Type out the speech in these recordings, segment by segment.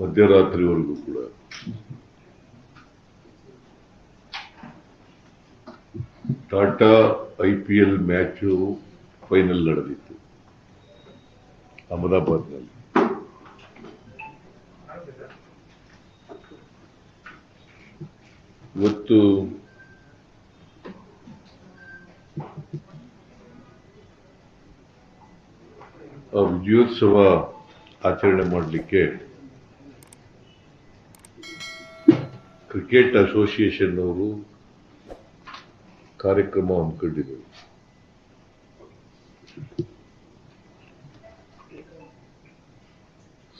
ಮಧ್ಯರಾತ್ರಿವರೆಗೂ ಕೂಡ. Tata I P L match final ನಡೆದಿತ್ತು. ಅಹಮದಾಬಾದ್ನಲ್ಲಿ. ಇವತ್ತು ಆ ವಿಜಯೋತ್ಸವ ಆಚರಣೆ ಮಾಡಲಿಕ್ಕೆ ಕ್ರಿಕೆಟ್ ಅಸೋಸಿಯೇಷನ್ ಅವರು ಕಾರ್ಯಕ್ರಮ ಹಮ್ಮಿಕೊಂಡಿದ್ದರು.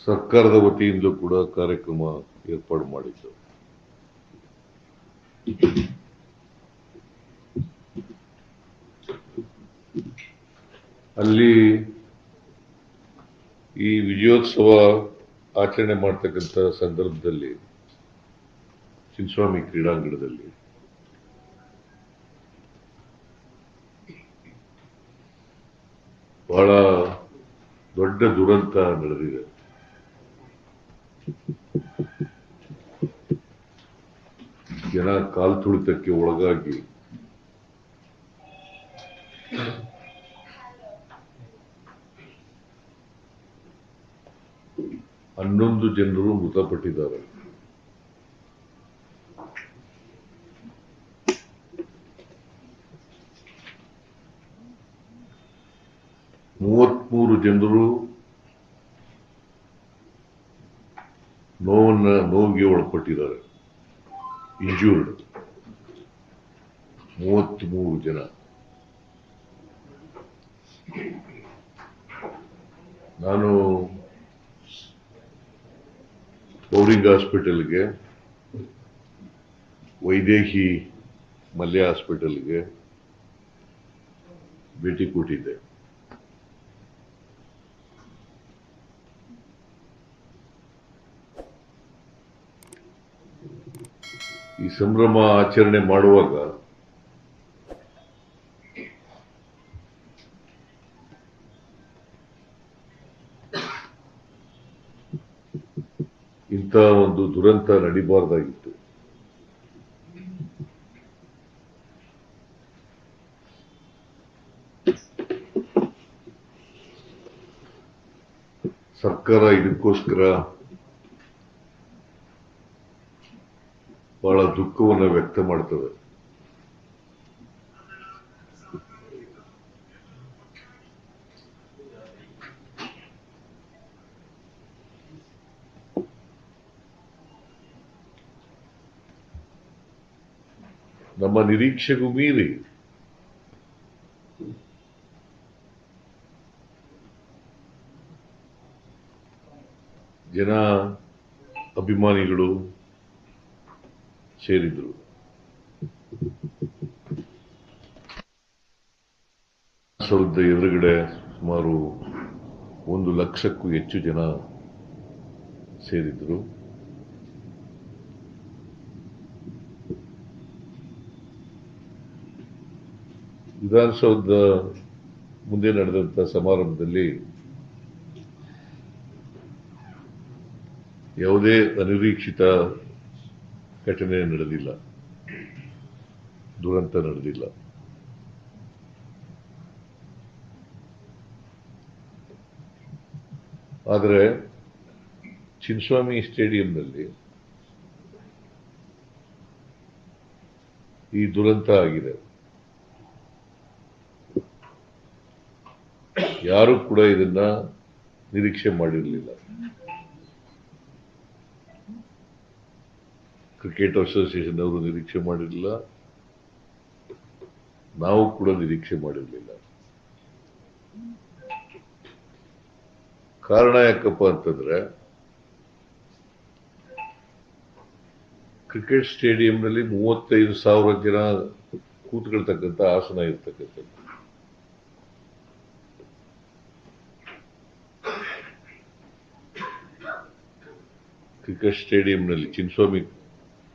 ಸರ್ಕಾರದ ವತಿಯಿಂದಲೂ ಕೂಡ ಕಾರ್ಯಕ್ರಮ ಏರ್ಪಾಡು ಮಾಡಿದ್ದು. ಅಲ್ಲಿ ಈ ವಿಜಯೋತ್ಸವ ಆಚರಣೆ ಮಾಡ್ತಕ್ಕಂಥ ಸಂದರ್ಭದಲ್ಲಿ ಚಿನ್ಸ್ವಾಮಿ ಕ್ರೀಡಾಂಗಣದಲ್ಲಿ. ಬಹಳ ದೊಡ್ಡ ದುರಂತ ನಡೆದಿದೆ. ಜನ ಕಾಲ್ ತುಳಿತಕ್ಕೆ ಒಳಗಾಗಿ ಹನ್ನೊಂದು ಜನರು ಮೃತಪಟ್ಟಿದ್ದಾರೆ. ಮೂವತ್ಮೂರು ಜನರು ನೋವನ್ನು ನೋವಿಗೆ ಒಳಪಟ್ಟಿದ್ದಾರೆ. ಇಂಜೂರ್ಡ್ ಮೂವತ್ತ್ಮೂರು ಜನ. ನಾನು ಪೌರಿಂಗ್ ಹಾಸ್ಪಿಟಲ್ಗೆ ವೈದೇಹಿ ಮಲ್ಯ ಹಾಸ್ಪಿಟಲ್ಗೆ ಭೇಟಿ ಕೊಟ್ಟಿದ್ದೆ. ಈ ಸಂಭ್ರಮ ಆಚರಣೆ ಮಾಡುವಾಗ ಇಂಥ ಒಂದು ದುರಂತ ನಡಿಬಾರ್ದಾಗಿತ್ತು. ಸರ್ಕಾರ ಇದಕ್ಕೋಸ್ಕರ ಬಹಳ ದುಃಖವನ್ನು ವ್ಯಕ್ತ ಮಾಡ್ತದೆ. ನಮ್ಮ ನಿರೀಕ್ಷೆಗೂ ಮೀರಿ. ಜನ ಅಭಿಮಾನಿಗಳು ಸೇರಿದ್ರು. ಸೌಧ ಎದುರುಗಡೆ ಸುಮಾರು ಒಂದು ಲಕ್ಷಕ್ಕೂ ಹೆಚ್ಚು ಜನ ಸೇರಿದ್ರು. ವಿಧಾನಸೌಧ ಮುಂದೆ ನಡೆದಂತ ಸಮಾರಂಭದಲ್ಲಿ ಯಾವುದೇ ಅನಿರೀಕ್ಷಿತ ಘಟನೆ ನಡೆದಿಲ್ಲ. ದುರಂತ ನಡೆದಿಲ್ಲ. ಆದರೆ ಚಿನ್ಸ್ವಾಮಿ ಸ್ಟೇಡಿಯಂನಲ್ಲಿ ಈ ದುರಂತ ಆಗಿದೆ. ಯಾರು ಕೂಡ ಇದನ್ನ ನಿರೀಕ್ಷೆ ಮಾಡಿರಲಿಲ್ಲ. ಕ್ರಿಕೆಟ್ ಅಸೋಸಿಯೇಷನ್ ಅವರು ನಿರೀಕ್ಷೆ ಮಾಡಿರಲಿಲ್ಲ. ನಾವು ಕೂಡ ನಿರೀಕ್ಷೆ ಮಾಡಿರಲಿಲ್ಲ. ಕಾರಣ ಯಾಕಪ್ಪ ಅಂತಂದ್ರೆ ಕ್ರಿಕೆಟ್ ಸ್ಟೇಡಿಯಂನಲ್ಲಿ ಮೂವತ್ತೈದು ಸಾವಿರ ಜನ ಕೂತ್ಕೊಳ್ತಕ್ಕಂಥ ಆಸನ ಇರ್ತಕ್ಕಂಥದ್ದು. ಕ್ರಿಕೆಟ್ ಸ್ಟೇಡಿಯಂನಲ್ಲಿ ಚಿನ್ಸ್ವಾಮಿ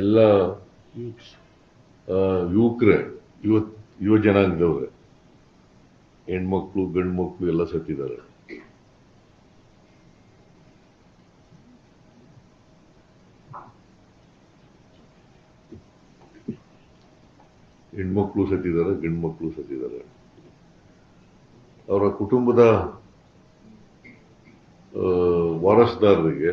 ಎಲ್ಲ ಯುವಕರೇ ಯುವ ಯುವ ಜನಾಂಗದವ್ರೆ. ಹೆಣ್ಮಕ್ಳು ಗಂಡು ಮಕ್ಕಳು ಎಲ್ಲ ಸತ್ತಿದ್ದಾರೆ. ಹೆಣ್ಮಕ್ಳು ಸತ್ತಿದ್ದಾರೆ ಗಂಡು ಮಕ್ಕಳು ಸತ್ತಿದ್ದಾರೆ. ಅವರ ಕುಟುಂಬದ ವಾರಸುದಾರರಿಗೆ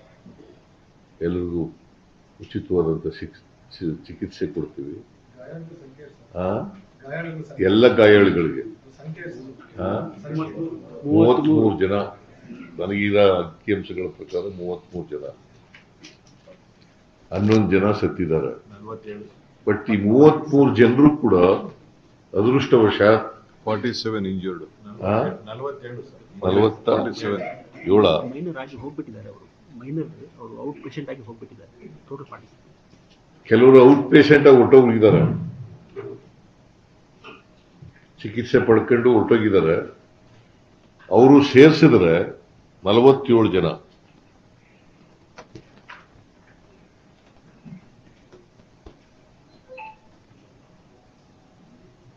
ಎಲ್ಲರಿಗೂ ಉಚಿತವಾದಂಥ ಶಿಕ್- ಚಿಕಿತ್ಸೆ ಕೊಡ್ತೀವಿ. ಎಲ್ಲ ಗಾಯಾಳುಗಳಿಗೆ. ಮೂವತ್ಮೂರು. ಜನ. ನನಗೀಗ ಅಂಕಿಅಂಶಗಳ ಪ್ರಕಾರ ಮೂವತ್ಮೂರು ಜನ. ಹನ್ನೊಂದು ಜನ ಸತ್ತಿದ್ದಾರೆ. ಬಟ್ ಈ ಮೂವತ್ಮೂರು ಜನರು ಕೂಡ ಅದೃಷ್ಟವಶಾತ್ ಫಾರ್ಟಿ ಸೆವೆನ್ ಇಂಜರ್ಡ್ ನಲವತ್ತ ಏಳ. ಮೈನರ್ ಅವರು ಔಟ್ ಪೇಷಂಟ್ ಆಗಿ ಹೋಗ್ಬಿಟ್ಟಿದ್ದಾರೆ. ಟೋಟಲ್ ಪಾರ್ಟಿಸಿಪೇಟ್ ಕೆಲವರು ಔಟ್ ಪೇಷಂಟ್ ಆಗಿ ಹೊರಟೋಗಿದ್ದಾರೆ ಚಿಕಿತ್ಸೆ ಪಡ್ಕೊಂಡು ಹೊರಟೋಗಿದ್ದಾರೆ. ಅವರು ಸೇರಿಸಿದ್ರೆ ನಲವತ್ತೇಳು ಜನ.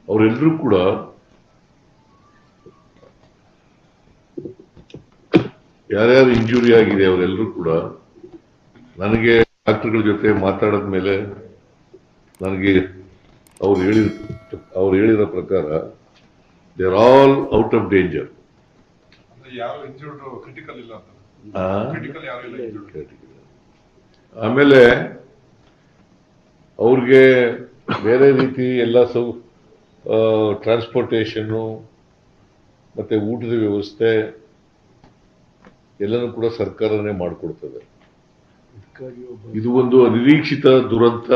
ಅವರೆಲ್ಲರೂ ಕೂಡ ಯಾರ್ಯಾರು ಇಂಜುರಿ ಆಗಿದೆ ಅವರೆಲ್ಲರೂ ಕೂಡ ನನಗೆ ಡಾಕ್ಟರ್ಗಳ ಜೊತೆ ಮಾತಾಡಿದ ಮೇಲೆ ನನಗೆ ಅವ್ರು ಹೇಳಿದ ಅವ್ರು ಹೇಳಿರೋ ಪ್ರಕಾರ they are all out of danger ಅಂದ್ರೆ ಯಾರು ಇಂಜೂರ್ಡ್ ಕ್ರಿಟಿಕಲ್ ಇಲ್ಲ ಅಂತ. ಕ್ರಿಟಿಕಲ್ ಯಾರು ಇಲ್ಲ ಆಮೇಲೆ ಅವ್ರಿಗೆ ಬೇರೆ ರೀತಿ ಎಲ್ಲ ಸೌ ಟ್ರಾನ್ಸ್ಪೋರ್ಟೇಷನ್ನು ಮತ್ತೆ ಊಟದ ವ್ಯವಸ್ಥೆ ಎಲ್ಲನೂ ಕೂಡ ಸರ್ಕಾರನೇ ಮಾಡಿಕೊಡ್ತದೆ. ಇದು ಒಂದು ಅನಿರೀಕ್ಷಿತ ದುರಂತ.